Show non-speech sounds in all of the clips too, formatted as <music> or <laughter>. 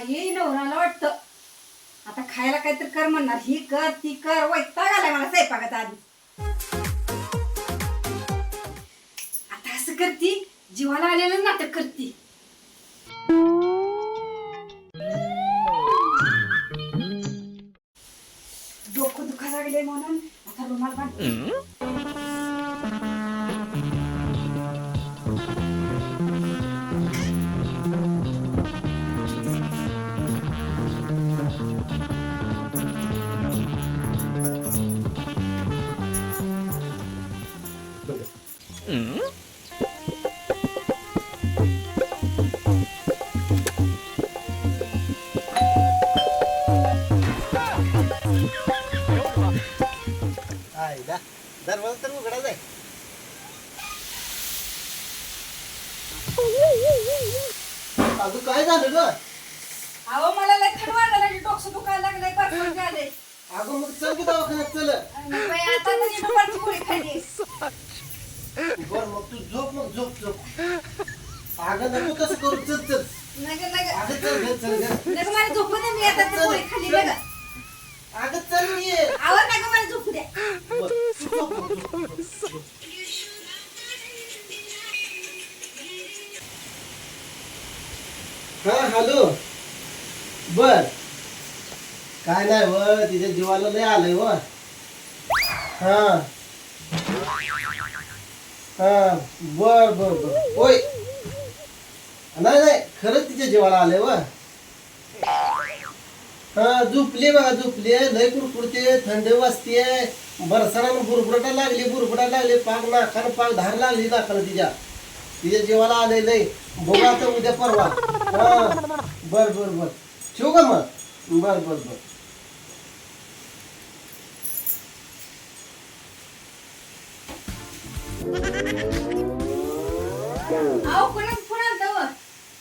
बाई नवऱ्याला वाटतं. आता खायला काहीतरी कर म्हणणार. ही कर ती कर. वैताग आलाय मला स्वयंपाकात आधी. आता असं करती. जीवाला आलेलं नाटक करती. डोकं दुखा लागले म्हणून आता रुमाल बांध आईला दरवाजा तर उघडाच आहे अजून काय झालं ग? अहो मला लय थंड लागली. डोकं दुखायला लागलंय. बरं झाले अगं मग चल की दवाखान्यात चल. आता तर दुपारची गोळी खाल्ली बर मग तू झोप मग झोप झोप. अगं नको तसं करू. चल चल. नग नग अगं चल ग चल ग नग मला झोपू दे मी आता ती गोळी खाल्ली बघा. अगं चल ये. आवर नग मला झोपू द्या बर, तू झोप, झोप, झोप, झोप. हा हॅलो. बर. काय नाही व तिच्या जीवाला लय आलंय व. हा. हा बर बर बर. होय. नाही नाही खरंच तिच्या जीवाला आले व. हा झोपली बघा झोपली लय कुरकुरते थंड वाजते बरसानं बुरबुरटा लागली बुरबुटा लागली. पाक नाकान पाक धार लागली नाकानं तिच्या. तिच्या जीवाला आले लय. बघा तर उद्या परवा. हा बर बर बर. ठेवू का मग? बर बर बर.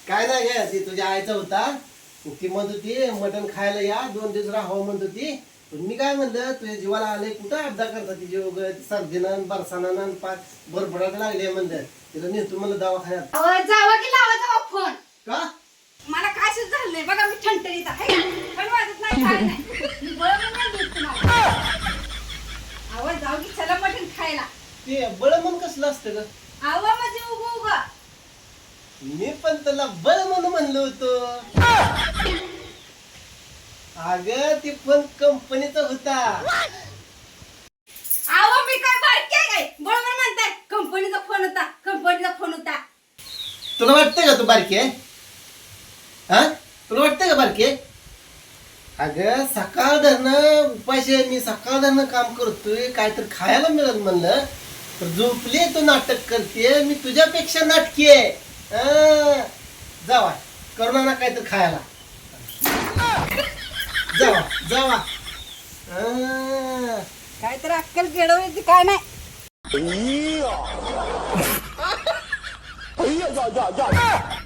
काय नाही गे ती तुझ्या आईचा होता? ती म्हणत होती मटण खायला या दोन दिवस राहावं म्हणत होती. पण मी काय म्हणलं तुझ्या जीवाला आले कुठं? अपदा करता तिची उग सर्दीनं बरसानं पाक बरबडाट लागले म्हणलं. तिला नेतो म्हणलं दवाखान्यात. जावा की लावा जावा फोन का? मला काय सुद्धा झालं नाही बघा मी ठणठणीत आहे. पण वाजत नाही काय नाही. मी बरोबर नाही देत तुम्हाला. अहो जाऊ की चला मटण खायला. ते बळ मन कसलं असतं ग? माझे उग उग मी पण त्याला बळ म्हणून म्हणलं होतं. अग ती पण कंपनीचा होता. अहो मी काय बारकी आहे काय? बरोबर म्हणताय. कंपनीचा फोन होता कंपनीचा फोन होता. तुला वाटतंय का तू बारकी आहे? हा? तुला वाटतंय का बारकी आहे? अगं सकाळ धरणं उपाशी आहे. मी सकाळ धरणं काम करतोय. काहीतरी खायला मिळत म्हणलं. तर झोपली तू नाटक करते मी तुझ्यापेक्षा नाटकी आहे. जावा. करणार ना काहीतरी खायला. जावा जावा. काय तर अक्कल केडवण्याची काय नाही. <laughs>